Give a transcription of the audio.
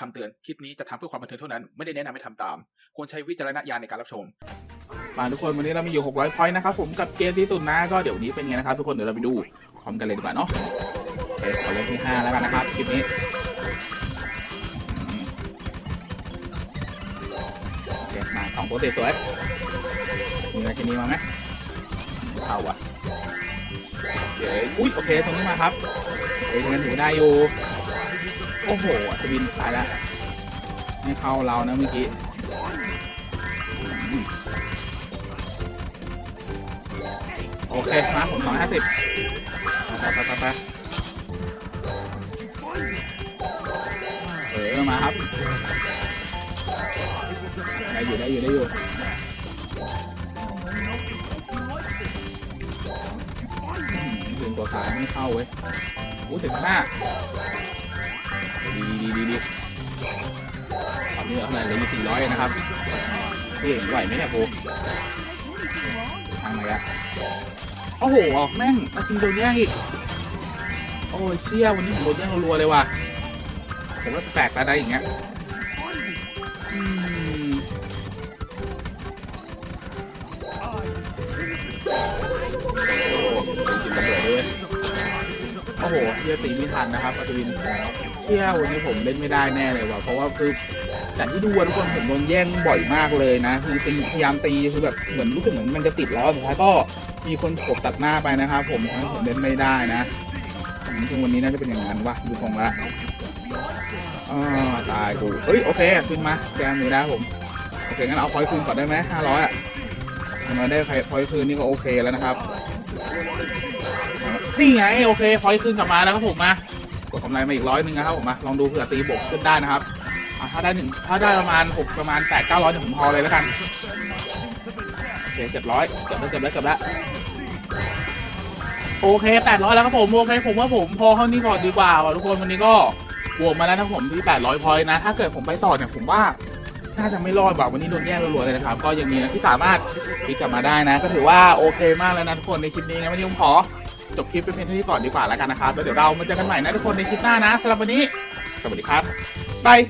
คำเตือนคลิปนี้จะทำเพื่อความบันเทิงเท่านั้น ไม่ได้แนะนำให้ทำตาม ควรใช้วิจารณญาณในการรับชมมาทุกคนวันนี้เรามีอยู่ 600พอยต์นะครับผมกับเกมที่ตุนนะก็เดี๋ยววันนี้เป็นไงนะครับทุกคนเดี๋ยวเราไปดูพร้อมกันเลยดีกว่าเนาะโอเคขอเริ่มที่5แล้วกันนะครับคลิปนี้มโอเคมาของโปรเซสสวยมีอะไรที่นี้มาไหมเข้าว่ะเยวอุ้ยโอเคตรงนี้มาครับเอ้ยยังถือได้อยู่ โอ้โหอัศวินตายแล้วไม่เข้าเรานะเมื่อกี้โอเคมาผมสองห้าสิบไปไปไปไปเออมาครับได้อยู่ได้อยู่ได้อยู่ถึงตัวสายไม่เข้าเว้ยอู้ถึงหน้า ดีดีดีดีดีตอนนี้เหลือเท่าไหร่เหลืออยู่สี่ร้อยนะครับพี่ไหวไหมเนี่ยโบทางไหนอะโอ้โหออกแม่งมาทีโดนแย่งอีก โอ้ยเชี่ยวันนี้ผมโดนแย่งรัวๆเลยว่ะผมว่าแปลกอะได้อย่างเงี้ย โอ้โหเฮียตีไม่ทันนะครับอัศวินเชี่ยวันนี้ผมเล่นไม่ได้แน่เลยว่ะเพราะว่าคือจากที่ดูทุกคนผมโดนแย่งบ่อยมากเลยนะคือตีพยายามตีคือแบบเหมือนรู้สึกเหมือนมันจะติดแล้วสุดท้ายก็มีคนกบตัดหน้าไปนะครับผมทำให้ผมเล่นไม่ได้นะผมถึงวันนี้น่าจะเป็นอย่างนั้นวะดูทรงละอ่าตายกูเฮ้ยโอเคขึ้นมาแกมือได้ผมโอเคงั้นเอาพอยคืนก่อนได้ไหมห้าร้อยอะอย่างน้อยได้พอยคืนนี่ก็โอเคแล้วนะครับ นี่ไงโอเคพอยต์คืนกลับมาแล้วครับผมมากดกำไรมาอีกร้อยหนึ่งนะครับผมมาลองดูเผื่อตีบวกขึ้นได้นะครับอะถ้าได้หนึ่งถ้าได้ประมาณหกประมาณแปดเก้าร้อยเนี่ยผมพอเลยแล้วกันโอเคเจ็ดร้อยเกือบแล้วเกือบแล้วเกือบแล้วโอเคแปดร้อยแล้วครับผมโอเคผมว่าผมพอเท่านี้ก่อนดีกว่าว่ะทุกคนวันนี้ก็บวกมาแล้วทั้งผมที่แปดร้อยพอยต์นะ ถ้าเกิดผมไปต่อเนี่ยผมว่า น่าจะไม่รอดว่ะวันนี้โดนแย่งรัวๆเลยนะครับ ก็ยังมีนะที่สามารถพลิกกลับมาได้นะ ก็ถือว่าโอเคมากแล้วนะทุกคนในคลิปนี้นะวันนี้ผมขอจบคลิปเป็นเพียงเท่านี้ก่อนดีกว่าแล้วกันนะครับแล้วเดี๋ยวเรามาเจอกันใหม่นะทุกคนในคลิปหน้านะสำหรับวันนี้ สวัสดีครับบาย